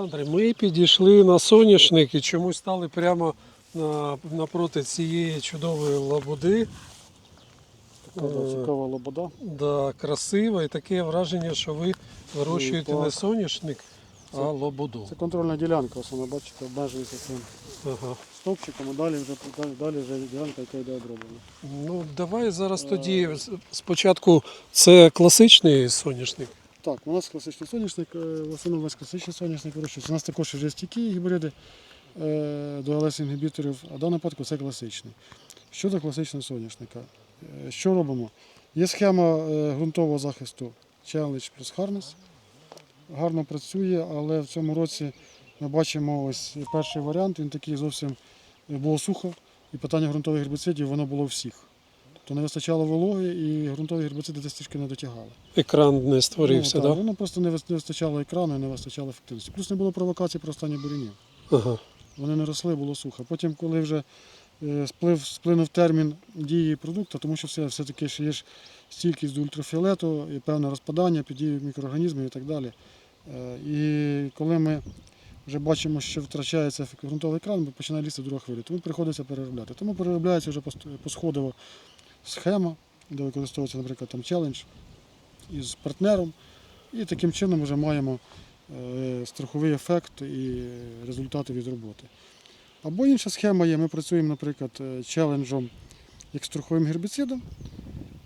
Олександре, ми підійшли на соняшник і чомусь стали прямо на, напроти цієї чудової лабуди. Така цікава лобода. Да, красиво і таке враження, що ви вирощуєте не соняшник, а Це- лободу. Це контрольна ділянка, ось вона бачите, обмежується цим Ага. стовпчиком, а далі вже далі, далі вже ділянка, яка йде оброблена. Ну, давай зараз тоді спочатку це класичний соняшник. Так, у нас класичний соняшник, е, в основному весь класичний соняшник вирощується. У нас також є стійкі гібриди е, до ЛС інгібіторів, а в даному випадку це класичний. Щодо класичного соняшника, е, що робимо? Є схема ґрунтового захисту Challenge плюс Harness. Гарно працює, але в цьому році ми бачимо ось перший варіант, він такий зовсім було сухо, і питання ґрунтових гербіцидів воно було всіх. Тобто не вистачало вологи і ґрунтові гербіциди десь трішки не дотягали. Екран не створився, ну, так? Воно просто не вистачало екрану і не вистачало ефективності. Плюс не було провокацій про останні бурінів. Ага. Вони не росли, було сухо. Потім, коли вже е, сплив, сплинув термін дії продукту, тому що все, все-таки ще є ж стійкість до ультрафіолету і певне розпадання під дією мікроорганізмів і так далі. Е, І коли ми вже бачимо, що втрачається ґрунтовий екран, ми починає лізти друга хвиля. Тому приходиться переробляти. Тому переробляється вже посходово схема, де використовується, наприклад, там челендж із партнером. І таким чином вже маємо е, страховий ефект і результати від роботи. Або інша схема є, ми працюємо, наприклад, е, челенджом як страховим гербіцидом.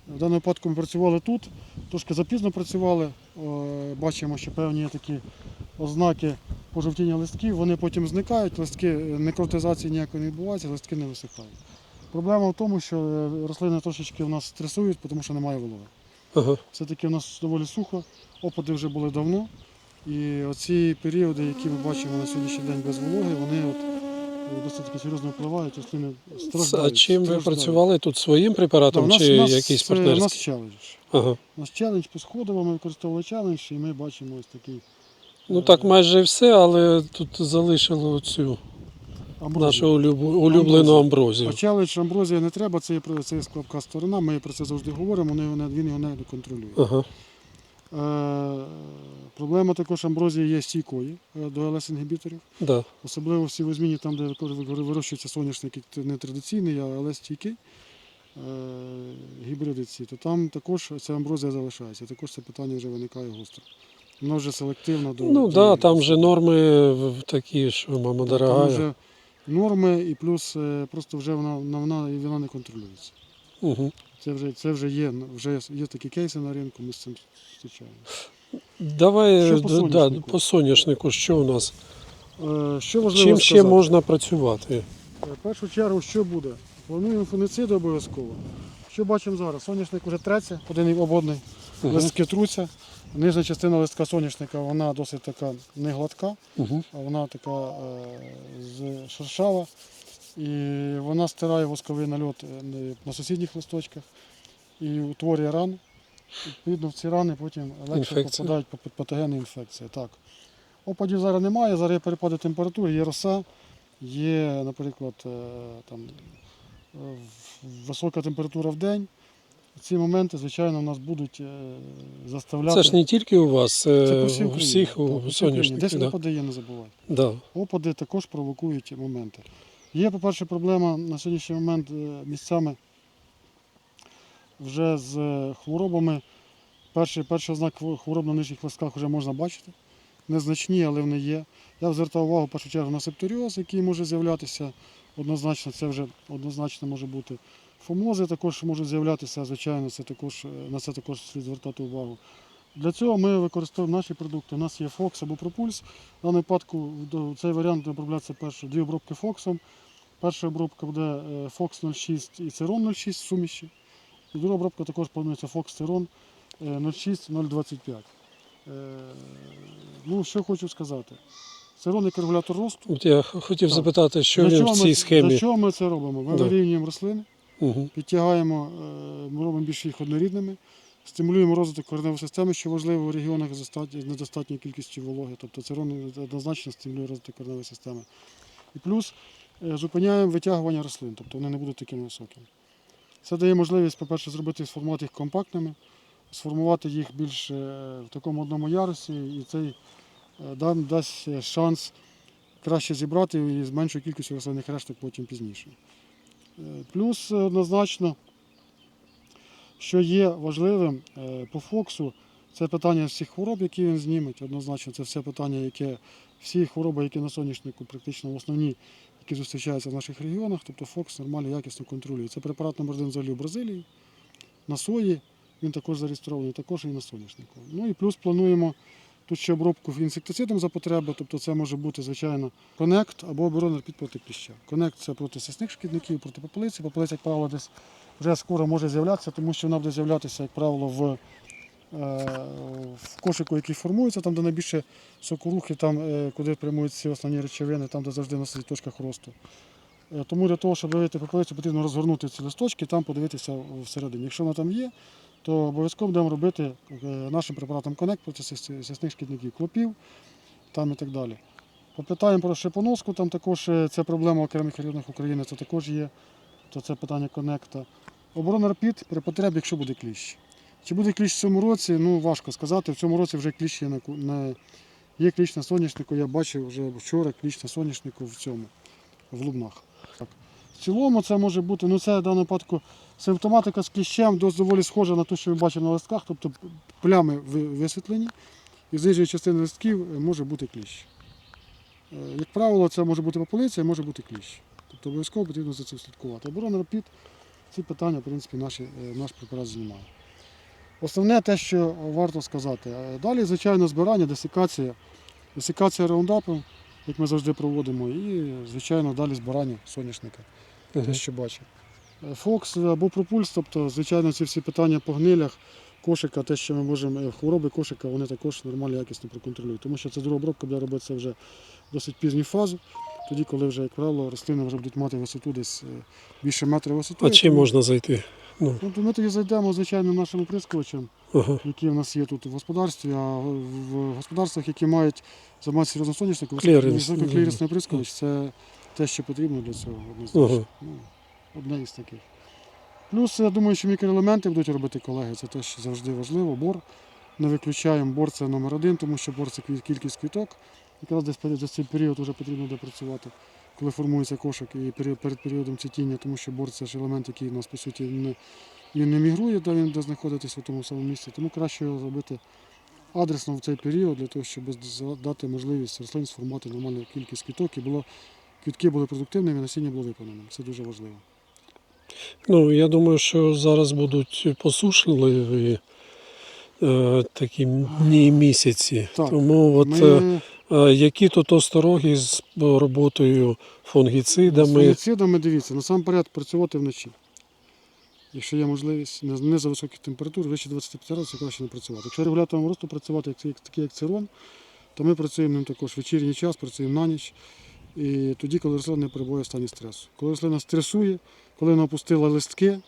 В даному випадку ми працювали тут, трошки запізно працювали, бачимо, що певні такі ознаки пожовтіння листків, вони потім зникають, листки е, некротизації ніякої не відбувається, листки не висихають. Проблема в тому, що е, рослини трошечки в нас стресують, тому що немає вологи. Ага. Все-таки в нас доволі сухо, опади вже були давно. І оці періоди, які ми бачимо на сьогоднішній день без вологи, вони от е, досить таки серйозно впливають, рослини страждають. А чим ви працювали тут своїм препаратом нас, чи нас, якийсь це- У нас челендж. Ага. У нас челендж посходово, ми використовували челендж, і ми бачимо ось такий. Ну е, так майже все, але тут залишили цю амброзію. нашу улюб... улюблену амброзію. А амброзія не треба, це є, це є слабка сторона, ми про це завжди говоримо, він його не контролює. Ага. Е, проблема також амброзії є стійкою е, до ЛС-інгібіторів. Да. Особливо всі возміні, там, де вирощується соняшник не традиційний, а але стійкий, е, гібриди ці, то там також ця амброзія залишається. Також це питання вже виникає гостро. Воно вже селективно до. Ну до- да, там вже норми такі, що мама там дорога. Норми, і плюс е, просто вже вона, вона, вона, не контролюється. Угу. Це вже, це вже є, вже є такі кейси на ринку, ми з цим зустрічаємо. Давай Що по д- да, соняшнику? по соняшнику, що у нас? Е, Що важливо Чим ще можна працювати? Е, В першу чергу, що буде? Плануємо фунициди обов'язково. Що бачимо зараз? Соняшник вже треться, один об Мгм. листки труться. Нижня частина листка соняшника вона досить така не гладка, Угу. а вона така е, шершава. І вона стирає восковий нальот е, на сусідніх листочках і утворює рани. Відповідно, в ці рани потім легше Інфекції. попадають пат- патогенні інфекції. Так. Опадів зараз немає, зараз є перепади температур, є роса, є, наприклад, е, там, висока температура в день. Ці моменти, звичайно, у нас будуть е, заставляти. Це ж не тільки у вас, це, Це по всій у Україні. всіх Так, у всій Десь. Да. опади є, не забувайте. Да. Опади також провокують моменти. Є, по-перше, проблема на сьогоднішній момент е, місцями вже з е, хворобами. Перший, перший ознак хвороб на нижніх листках вже можна бачити. Незначні, але вони є. Я звертав увагу в першу чергу на септоріоз, який може з'являтися однозначно, це вже однозначно може бути. Фомози також можуть з'являтися, звичайно, це також, е, на це також слід звертати увагу. Для цього ми використовуємо наші продукти. У нас є Fox або Пропульс. В даному випадку цей варіант буде оброблятися перше дві обробки Фоксом. Перша обробка буде е, Fox 06 і Церон 06 в суміші. І друга обробка також планується Fox Церон е, 06 025. Е, Ну, що хочу сказати. Церон як регулятор росту. От я хотів Так. запитати, що він в ми- цій схемі. Для чого ми це робимо? Ми Да. вирівнюємо рослини, Угу. підтягаємо, е, робимо більш їх однорідними, стимулюємо розвиток кореневої системи, що важливо в регіонах з достатньо- з недостатньою кількістю вологи. Тобто церон однозначно стимулює розвиток кореневої системи. І плюс е, зупиняємо витягування рослин, тобто вони не будуть такими високими. Це дає можливість, по-перше, зробити сформувати їх компактними, сформувати їх більш е, в такому одному ярусі, і цей е, да- дасть шанс краще зібрати і з меншою кількістю рослинних решток потім пізніше. Е, Плюс е, однозначно, що є важливим е, по Фоксу, це питання всіх хвороб, які він зніметь. Однозначно, це все питання, яке всі хвороби, які на соняшнику, практично основні, які зустрічаються в наших регіонах, тобто Фокс нормально, якісно контролює. Це препарат номер один взагалі в Бразилії, на сої. Він також зареєстрований, також і на соняшнику. Ну і плюс плануємо тут ще обробку інсектицидом за потреби, тобто це може бути, звичайно, конект або оборона під проти. Конект це проти сісних шкідників, проти попелиці. Попелиця, як правило, десь вже скоро може з'являтися, тому що вона буде з'являтися, як правило, в, е, в кошику, який формується, там, де найбільше сокорухи, там, е, куди прямують ці основні речовини, там, де завжди на точках росту. Е, Тому для того, щоб виявити попелицю, потрібно розгорнути ці листочки, там подивитися всередині. Якщо вона там є, то обов'язково будемо робити е, нашим препаратом Connect проти сіс- сісних шкідників, клопів там і так далі. Попитаємо про шипоноску, там також це проблема окремих районах України, це також є, то це питання конекта. Оборона рапід при потребі, якщо буде кліщ. Чи буде кліщ в цьому році, ну важко сказати. В цьому році вже кліщ є на, на, є кліщ на соняшнику, я бачив вже вчора кліщ на соняшнику в цьому, в лубнах. В цілому це може бути, ну це в даному випадку симптоматика з кліщем доволі схожа на те, що ми бачимо на листках, тобто плями висвітлені, і з нижньої частини листків е, може бути кліщ. Е, Як правило, це може бути попелиця, може бути кліщ. Тобто обов'язково потрібно за цим слідкувати. Оборона рапід, ці питання, в принципі, наші, е, наш препарат знімає. Основне те, що варто сказати. Далі, звичайно, збирання, десикація. Десикація раундапом, як ми завжди проводимо, і, звичайно, далі збирання соняшника те, що бачив. Фокс або пропульс, тобто, звичайно, ці всі питання по гнилях, кошика, те, що ми можемо, е, хвороби кошика, вони також нормально якісно проконтролюють. Тому що це друга обробка буде робитися вже в досить пізню фазу, тоді, коли вже, як правило, рослини вже будуть мати висоту десь е, більше метра висоти. А чим можна зайти? Ну, Ну, то ми тоді зайдемо, звичайно, нашим оприскувачем, ага. які в нас є тут в господарстві, а в господарствах, які мають займатися серйозно соняшником, висококлірісний оприскувач, це те, що потрібно для цього однозначно. Ага. Ну, одне із таких. Плюс, я думаю, що мікроелементи будуть робити колеги, це теж завжди важливо. Бор не виключаємо, бор це номер один, тому що бор це кількість квіток. Якраз десь за цей період вже потрібно буде працювати, коли формується кошик і період, перед періодом цвітіння, тому що бор це ж елемент, який у нас по суті не, він не мігрує, де він буде знаходитися в тому самому місці. Тому краще його зробити адресно в цей період, для того, щоб дати можливість рослин сформувати нормальну кількість квіток і було, квітки були продуктивними, насіння було виповненим. Це дуже важливо. Ну, я думаю, що зараз будуть посушливі е, такі дні і місяці. Так, Тому от, Ми е, які тут остороги з роботою з фунгіцидами. фунгіцидами, дивіться, насамперед працювати вночі. Якщо є можливість, не, не за високих температур, вище 25 градусів краще не працювати. Якщо регулятором росту працювати, як, як, такий як цирон, то ми працюємо ним також вечірній час, працюємо на ніч. І тоді, коли рослина не перебуває в стані стресу. Коли рослина стресує, коли вона опустила листки,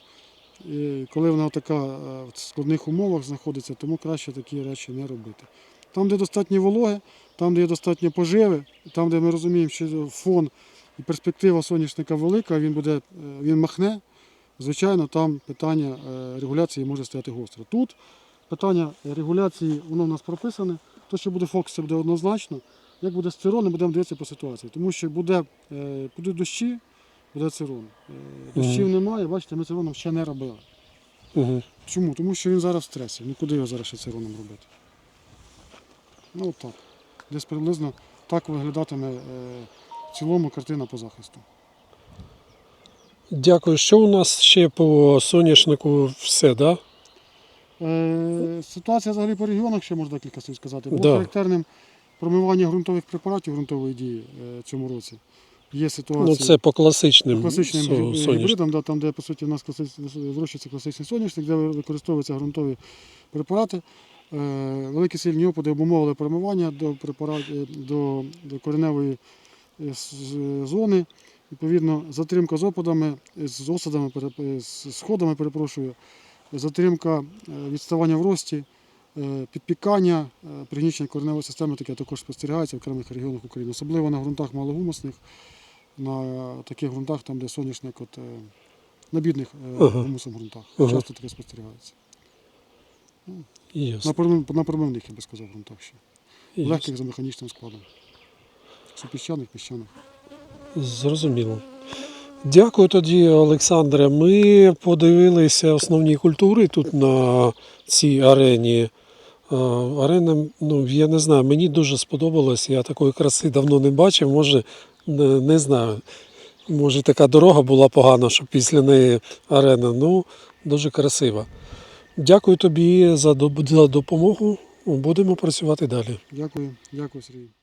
і коли вона така е, в складних умовах знаходиться, тому краще такі речі не робити. Там, де достатньо вологи, там, де є достатньо поживи, там, де ми розуміємо, що фон і перспектива соняшника велика, він буде, е, він махне. Звичайно, там питання е, регуляції може стояти гостро. Тут питання регуляції, воно в нас прописане. То, що буде фокус, це буде однозначно. Як буде з цироном, будемо дивитися по ситуації. Тому що буде, е, будуть дощі, буде цирон. Е, Дощів немає, бачите, ми цироном ще не робили. Угу. Чому? Тому що він зараз в стресі. Ну куди його зараз ще цироном робити? Ну от так. Десь приблизно так виглядатиме е, в цілому картина по захисту. Дякую. Що у нас ще по соняшнику все, да? Е, Ситуація взагалі по регіонах, ще можна декілька слів сказати. Було Да. характерним промивання ґрунтових препаратів ґрунтової дії е, цьому році. Є ситуація Ну, це по класичним класичним со- гібридам, да, там, де по суті у нас вирощується класичний соняшник, де використовуються ґрунтові препарати. Е, Великі сильні опади обумовили промивання до, препарат, е, до, до кореневої зони. Відповідно, затримка з опадами, з осадами, з сходами, перепрошую, затримка відставання в рості, підпікання, е, пригнічення кореневої системи таке також спостерігається в окремих регіонах України, особливо на ґрунтах малогумусних, на таких ґрунтах, там, де соняшник, от, е, на бідних е, Ага. гумусом ґрунтах. Ага. Часто таке спостерігається. Ясно. На, промивних, я би сказав, ґрунтах ще. Ясно. легких за механічним складом. Що піщаних, піщаних. Зрозуміло. Дякую тоді, Олександре. Ми подивилися основні культури тут на цій арені. Е, Арена, ну я не знаю, мені дуже сподобалось. Я такої краси давно не бачив. Може, не, не знаю. Може, така дорога була погана, що після неї арена. Ну, дуже красива. Дякую тобі за допомогу. Будемо працювати далі. Дякую, дякую, Сергій.